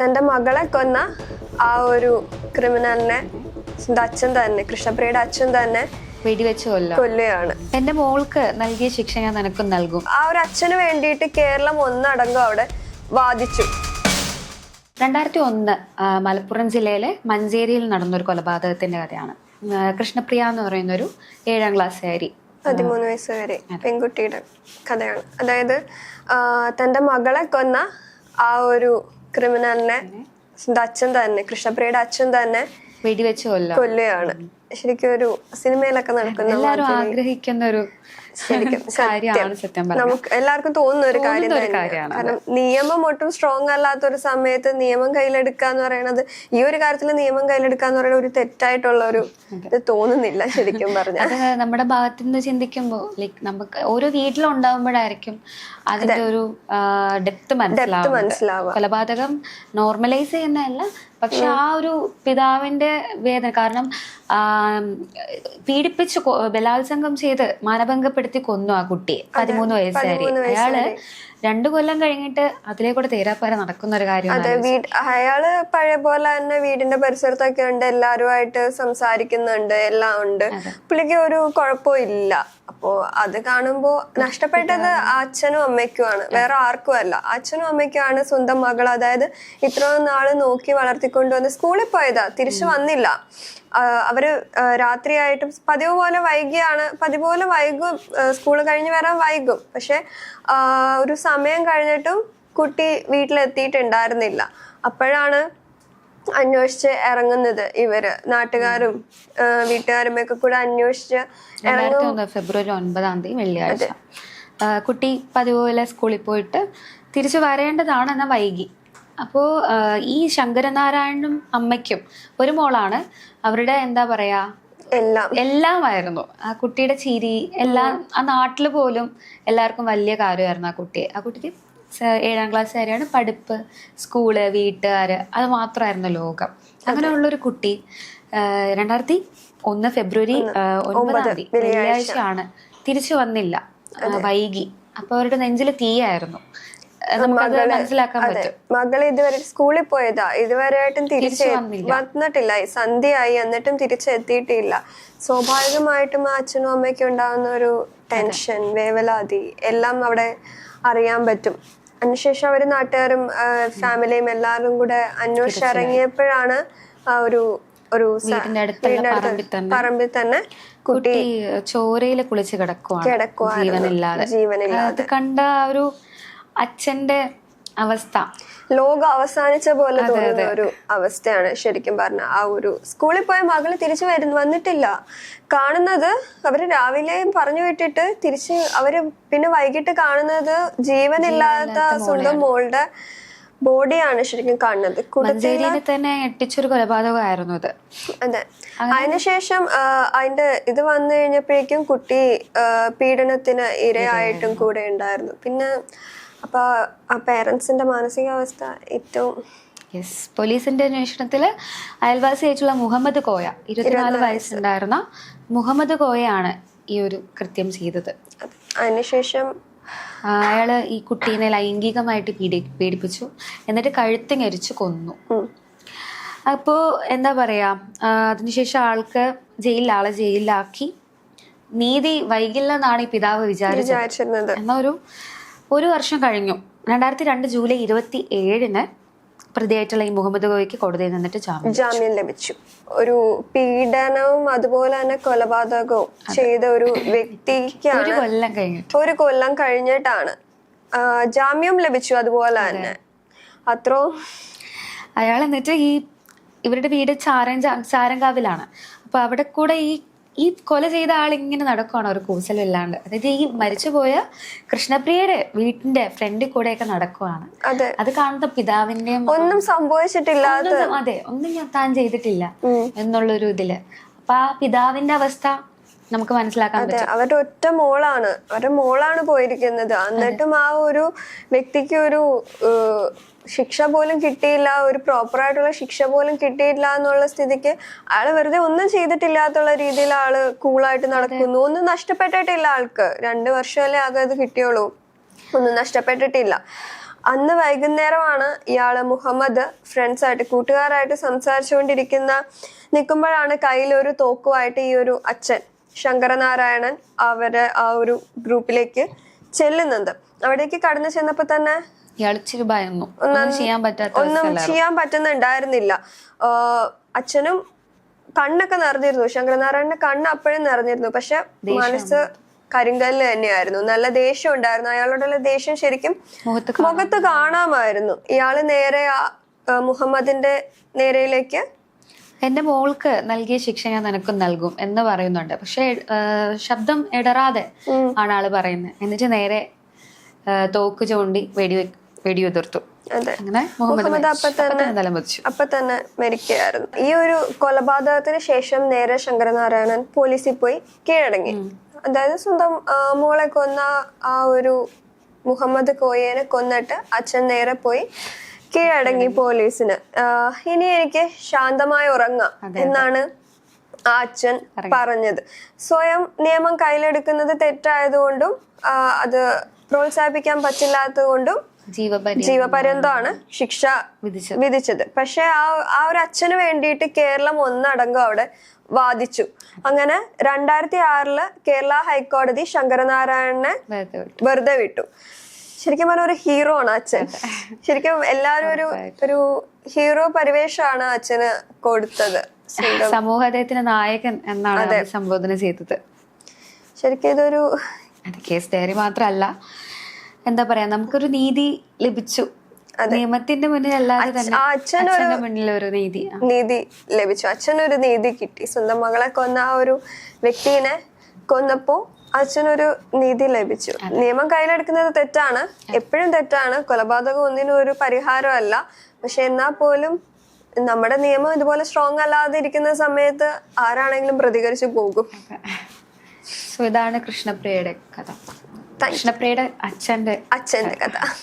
തന്റെ മകളെ കൊന്ന ആ ഒരു ക്രിമിനലിനെ അച്ഛൻ തന്നെ കൃഷ്ണപ്രിയയുടെ അച്ഛൻ തന്നെ വെടിവെച്ച് കൊല്ലാം കൊല്ലുകയാണ്. എന്റെ മോൾക്ക് നൽകിയ ശിക്ഷ ഞാൻ നിനക്കും നൽകും. ആ ഒരു അച്ഛന് വേണ്ടിയിട്ട് കേരളം ഒന്നടങ്കം അവിടെ വാദിച്ചു. രണ്ടായിരത്തി ഒന്ന് മലപ്പുറം ജില്ലയിലെ മഞ്ചേരിയിൽ നടന്നൊരു കൊലപാതകത്തിന്റെ കഥയാണ്. കൃഷ്ണപ്രിയ എന്ന് പറയുന്ന ഒരു ഏഴാം ക്ലാസ്സുകാരി പതിമൂന്ന് വയസ്സ് വരെ പെൺകുട്ടിയുടെ കഥയാണ്. അതായത് തന്റെ മകളെ കൊന്ന ആ ഒരു ക്രിമിനലിനെ സ്വന്തം അച്ഛൻ തന്നെ കൃഷ്ണപ്രിയയുടെ അച്ഛൻ തന്നെ വെടിവെച്ച് കൊല്ലാം കൊല്ലുകയാണ്. ശരിക്കും ഒരു സിനിമയിലൊക്കെ നടക്കുന്ന എല്ലാവരും ആഗ്രഹിക്കുന്ന ഒരു ശരിക്കും സത്യം. നമുക്ക് എല്ലാവർക്കും തോന്നുന്ന ഒരു കാര്യം കാരണം നിയമം ഒട്ടും സ്ട്രോങ് അല്ലാത്ത ഒരു സമയത്ത് നിയമം കയ്യിലെടുക്കുക എന്ന് പറയുന്നത് ഈ ഒരു കാര്യത്തിൽ നിയമം കയ്യിലെടുക്കുക എന്ന് പറയുന്നത് ഒരു തെറ്റായിട്ടുള്ള ഒരു ഇത് തോന്നുന്നില്ല ശരിക്കും പറഞ്ഞ അത് നമ്മുടെ ഭാഗത്ത് നിന്ന് ചിന്തിക്കുമ്പോൾ ലൈക്ക് നമുക്ക് ഓരോ വീട്ടിലുണ്ടാവുമ്പോഴായിരിക്കും അതിന്റെ ഒരു ഡെപ്ത് മനസ്സിലാവുക. കൊലപാതകം നോർമലൈസ് ചെയ്യുന്നതല്ല പക്ഷെ ആ ഒരു പിതാവിന്റെ വേദന കാരണം പീഡിപ്പിച്ച് ബലാത്സംഗം ചെയ്ത് മാനഭംഗപ്പെടുത്തി കൊന്നു ആ കുട്ടിയെ. പതിമൂന്ന് വയസ്സുകാരി. അയാൾ രണ്ടു കൊല്ലം കഴിഞ്ഞിട്ട് അതിലെ കൂടെ തേരാപ്പാര നടക്കുന്ന ഒരു കാര്യം അതെ വീട് അയാൾ പഴയ പോലെ തന്നെ വീടിന്റെ പരിസരത്തൊക്കെ ഉണ്ട് എല്ലാരുമായിട്ട് സംസാരിക്കുന്നുണ്ട് എല്ലാം ഉണ്ട്. പുള്ളിക്ക് ഒരു കുഴപ്പവും ഇല്ല. അപ്പോ അത് കാണുമ്പോ നഷ്ടപ്പെട്ടത് അച്ഛനും അമ്മയ്ക്കുമാണ്. വേറെ ആർക്കും അല്ല. അച്ഛനും അമ്മയ്ക്കുമാണ് സ്വന്തം മകൾ. അതായത് ഇത്രയും നാൾ നോക്കി വളർത്തിക്കൊണ്ടുവന്ന് സ്കൂളിൽ പോയതാ. തിരിച്ചു വന്നില്ല. അവർ രാത്രിയായിട്ടും പതിവ് പോലെ വൈകിയാണ് പതിവ് പോലെ വൈകും സ്കൂൾ കഴിഞ്ഞ് വരാൻ വൈകും. പക്ഷെ ഒരു സമയം കഴിഞ്ഞിട്ടും കുട്ടി വീട്ടിലെത്തിയിട്ടുണ്ടായിരുന്നില്ല. അപ്പോഴാണ് അന്വേഷിച്ച് ഇറങ്ങുന്നത് ഇവർ. നാട്ടുകാരും വീട്ടുകാരും ഒക്കെ കൂടെ അന്വേഷിച്ച് ഇറങ്ങുന്നത് ഫെബ്രുവരി ഒൻപതാം തീയതി വെള്ളിയാഴ്ച. കുട്ടി പതിവ് പോലെ സ്കൂളിൽ പോയിട്ട് തിരിച്ചു വരേണ്ടതാണ് എന്നാൽ വൈകി. അപ്പോൾ ഈ ശങ്കരനാരായണനും അമ്മയ്ക്കും ഒരു മോളാണ്. അവരുടെ എന്താ പറയാ? എല്ലാം. എല്ലാമായിരുന്നു. ആ കുട്ടിയുടെ ചിരി എല്ലാം ആ നാട്ടിൽ പോലും എല്ലാവർക്കും വലിയ കാര്യമായിരുന്നു ആ കുട്ടിയെ ആ കുട്ടിക്ക് ഏഴാം ക്ലാസ് വരെയാണ് പഠിപ്പ് സ്കൂൾ വീട്ടുകാര് അത് മാത്രമായിരുന്നു ലോകം. അങ്ങനെയുള്ളൊരു കുട്ടി രണ്ടായിരത്തി ഒന്ന് ഫെബ്രുവരി ഒൻപതാം തീയതി വെള്ളിയാഴ്ചയാണ്. തിരിച്ചു വന്നില്ല. വൈകി. അപ്പോൾ അവരുടെ നെഞ്ചിൽ തീയായിരുന്നു. മകൾ ഇതുവരെ സ്കൂളിൽ പോയതാ. ഇതുവരെയായിട്ടും തിരിച്ച്. വന്നിട്ടില്ല. സന്ധ്യയായി. എന്നിട്ടും തിരിച്ചെത്തിയിട്ടില്ല സ്വാഭാവികമായിട്ടും ആ അച്ഛനും അമ്മയ്ക്കും ഉണ്ടാകുന്ന ഒരു ടെൻഷൻ വേവലാതി എല്ലാം അവിടെ അറിയാൻ പറ്റും. അതിനുശേഷം അവർ നാട്ടുകാരും ഫാമിലിയും എല്ലാവരും കൂടെ അന്വേഷിച്ചിറങ്ങിയപ്പോഴാണ് ആ ഒരു ഒരു പറമ്പിൽ തന്നെ കുട്ടി ചോരയിലെ ചോരയിൽ കുളിച്ച് കിടക്കുവാണ്. കിടക്കുവാൻ ജീവനില്ലാതെ. അത് കണ്ട ആ ഒരു അച്ഛന്റെ അവസ്ഥ. ലോകം അവസാനിച്ച പോലെ തോന്നുന്ന ഒരു അവസ്ഥയാണ് ശരിക്കും പറഞ്ഞ ആ ഒരു സ്കൂളിൽ പോയ മകൾ തിരിച്ചു വരുന്നു വന്നിട്ടില്ല. കാണുന്നത് അവർ രാവിലെയും പറഞ്ഞു വിട്ടിട്ട് തിരിച്ച് അവർ പിന്നെ വൈകിട്ട് കാണുന്നത് ജീവനില്ലാത്ത സ്വന്തം മോളുടെ ബോഡിയാണ് ശരിക്കും കാണുന്നത്. തന്നെ ഞെട്ടിച്ചൊരു കൊലപാതകമായിരുന്നു ഇത് അതെ. അതിനുശേഷം അതിന്റെ ഇത് വന്നു കഴിഞ്ഞപ്പോഴേക്കും കുട്ടി പീഡനത്തിന് ഇരയായിട്ടും കൂടെ ഉണ്ടായിരുന്നു. പിന്നെ അപ്പൊ ആ പേരൻസിന്റെ മാനസികാവസ്ഥ ഏറ്റവും യെസ് പോലീസിന്റെ അന്വേഷണത്തിൽ അയൽവാസിയായിട്ടുള്ള മുഹമ്മദ് കോയ ഇരുപത്തിനാല് വയസ്സുണ്ടായിരുന്ന മുഹമ്മദ് കോയയാണ് ഈ ഒരു കൃത്യം ചെയ്തത്. അതെ. അതിനുശേഷം അയാൾ ഈ കുട്ടീനെ ലൈംഗികമായിട്ട് പീഡി പീഡിപ്പിച്ചു. എന്നിട്ട് കഴുത്ത് ഞെരിച്ച് കൊന്നു. അപ്പോ അപ്പോൾ എന്താ പറയാ അതിനുശേഷം ആൾക്ക് ജയിലിൽ ആളെ ജയിലിലാക്കി. നീതി വൈകില്ലെന്നാണ് ഈ പിതാവ് വിചാരിച്ചത്. എന്നൊരു എന്നാ ഒരു വർഷം കഴിഞ്ഞു. രണ്ടായിരത്തി രണ്ട് ജൂലൈ ഇരുപത്തി ഏഴിന് പ്രതിയായിട്ടുള്ള ഈ മുഹമ്മദ് ഗോയ്ക്ക് കോടതിയിൽ നിന്നിട്ട് ജാമ്യം ജാമ്യം ലഭിച്ചു. ഒരു പീഡനവും അതുപോലെ തന്നെ കൊലപാതകവും ചെയ്ത ഒരു വ്യക്തിക്ക് ഒരു കൊല്ലം കഴിഞ്ഞിട്ട്. ഒരു കൊല്ലം കഴിഞ്ഞിട്ടാണ്. ജാമ്യം ലഭിച്ചു അതുപോലെ തന്നെ. അത്രോ? അയാൾ എന്നിട്ട് ഈ ഇവരുടെ വീട് ചാരൻ ചാരങ്കാവിലാണ് അപ്പൊ അവിടെ കൂടെ ഈ ഈ കൊല ചെയ്ത ആൾ ഇങ്ങനെ നടക്കുവാണ് ഒരു കൂസലില്ലാണ്ട് അതായത് ഈ മരിച്ചുപോയ കൃഷ്ണപ്രിയയുടെ വീട്ടിന്റെ ഫ്രണ്ടിൽ കൂടെയൊക്കെ നടക്കുവാണ്. അതെ. അത് കാണുന്ന പിതാവിന്റെ ഒന്നും സംഭവിച്ചിട്ടില്ല അതെ. ഒന്നും ഞാൻ താൻ ചെയ്തിട്ടില്ല എന്നുള്ളൊരു ഇതിൽ. അപ്പൊ ആ പിതാവിന്റെ അവസ്ഥ നമുക്ക് മനസ്സിലാക്കാൻ അതെ പറ്റും. അവരുടെ ഒറ്റ മോളാണ്. അവരുടെ മോളാണ് പോയിരിക്കുന്നത്. എന്നിട്ടും ആ ഒരു വ്യക്തിക്ക് ഒരു ശിക്ഷ പോലും കിട്ടിയില്ല ഒരു പ്രോപ്പർ ആയിട്ടുള്ള ശിക്ഷ പോലും കിട്ടിയില്ല എന്നുള്ള സ്ഥിതിക്ക് ആൾ വെറുതെ ഒന്നും ചെയ്തിട്ടില്ലാത്തുള്ള രീതിയിൽ ആൾ കൂളായിട്ട് നടക്കുന്നു. ഒന്നും നഷ്ടപ്പെട്ടിട്ടില്ല ആൾക്ക്. രണ്ട് വർഷമല്ലേ ആകെ അത് കിട്ടിയുള്ളൂ. ഒന്നും നഷ്ടപ്പെട്ടിട്ടില്ല. അന്ന് വൈകുന്നേരമാണ് ഇയാൾ മുഹമ്മദ് ഫ്രണ്ട്സായിട്ട് കൂട്ടുകാരായിട്ട് സംസാരിച്ചുകൊണ്ടിരിക്കുന്ന നിൽക്കുമ്പോഴാണ് കയ്യിലൊരു തോക്കുമായിട്ട് ഈ ഒരു അച്ഛൻ ശങ്കരനാരായണൻ അവരെ ആ ഒരു ഗ്രൂപ്പിലേക്ക് ചെല്ലുന്നത് അവിടേക്ക് കടന്നു ചെന്നപ്പോ തന്നെ ഒന്നും ചെയ്യാൻ പറ്റുന്നുണ്ടായിരുന്നില്ല. അച്ഛനും കണ്ണൊക്കെ നിറഞ്ഞിരുന്നു. ശങ്കരനാരായണന്റെ കണ്ണ് അപ്പോഴും നിറഞ്ഞിരുന്നു. പക്ഷെ മനസ്സ് കരിങ്കല്ല് തന്നെയായിരുന്നു. നല്ല ദേഷ്യം ഉണ്ടായിരുന്നു. അയാളോടുള്ള ദേഷ്യം ശരിക്കും മുഖത്ത് കാണാമായിരുന്നു. ഇയാൾ നേരെ മുഹമ്മദിന്റെ നേരെയിലേക്ക് എന്റെ മോൾക്ക് നൽകിയ ശിക്ഷ ഞാൻ നിനക്കും നൽകും എന്ന് പറയുന്നുണ്ട്. പക്ഷെ ശബ്ദം ഇടറാതെ ആണ് ആൾ പറയുന്നത് എന്നിട്ട് നേരെ തോക്ക് ചൂണ്ടി വെടി വെടിയുതിർത്തു അങ്ങനെ മുഹമ്മദ്. അപ്പൊ തന്നെ മരിക്കുകയായിരുന്നു. ഈ ഒരു കൊലപാതകത്തിന് ശേഷം നേരെ ശങ്കരനാരായണൻ പോലീസിൽ പോയി കീഴടങ്ങി. അതായത് സ്വന്തം മോളെ കൊന്ന ആ ഒരു മുഹമ്മദ് കോയേനെ കൊന്നിട്ട് അച്ഛൻ നേരെ പോയി കീഴടങ്ങി പോലീസിന്. ഇനി എനിക്ക് ശാന്തമായി ഉറങ്ങാം എന്നാണ് ആ അച്ഛൻ പറഞ്ഞത്. സ്വയം നിയമം കയ്യിലെടുക്കുന്നത് തെറ്റായതുകൊണ്ടും അത് പ്രോത്സാഹിപ്പിക്കാൻ പറ്റില്ലാത്തതുകൊണ്ടും ജീവപര്യ ജീവപര്യന്തമാണ് ശിക്ഷ വിധിച്ചത്. പക്ഷെ ആ ആ ഒരു അച്ഛന് വേണ്ടിയിട്ട് കേരളം ഒന്നടങ്കം അവിടെ വാദിച്ചു. അങ്ങനെ രണ്ടായിരത്തി ആറിൽ കേരള ഹൈക്കോടതി ശങ്കരനാരായണനെ വെറുതെ വിട്ടു. ശരിക്കും പറഞ്ഞ ഒരു ഹീറോ ആണ് അച്ഛൻ. ശരിക്കും എല്ലാവരും ഒരു ഒരു ഹീറോ പരിവേഷമാണ് അച്ഛന് കൊടുത്തത്. സമൂഹത്തിന് നായകൻ എന്നാണ് സംബോധന ചെയ്തത്. ശരിക്കും ഇതൊരു അത് കേസ് ഡയറി മാത്രമല്ല. എന്താ പറയാ നമുക്കൊരു നീതി ലഭിച്ചു. നിയമത്തിന്റെ മുന്നിൽ അല്ലാതെ തന്നെ മുന്നിൽ ഒരു നീതി. നീതി ലഭിച്ചു. അച്ഛനൊരു നീതി കിട്ടി. സ്വന്തം മകളെ കൊന്ന ആ ഒരു വ്യക്തിനെ കൊന്നപ്പോ അച്ഛനൊരു നീതി ലഭിച്ചു. നിയമം കയ്യിലെടുക്കുന്നത് തെറ്റാണ്. എപ്പോഴും തെറ്റാണ്. കൊലപാതകം ഒന്നിനും ഒരു പരിഹാരമല്ല. പക്ഷെ എന്നാ പോലും നമ്മുടെ നിയമം ഇതുപോലെ സ്ട്രോങ് അല്ലാതെ ഇരിക്കുന്ന സമയത്ത് ആരാണെങ്കിലും പ്രതികരിച്ചു പോകും. സോ ഇതാണ് കൃഷ്ണപ്രിയയുടെ കഥ. കൃഷ്ണപ്രിയയുടെ അച്ഛന്റെ അച്ഛന്റെ കഥ.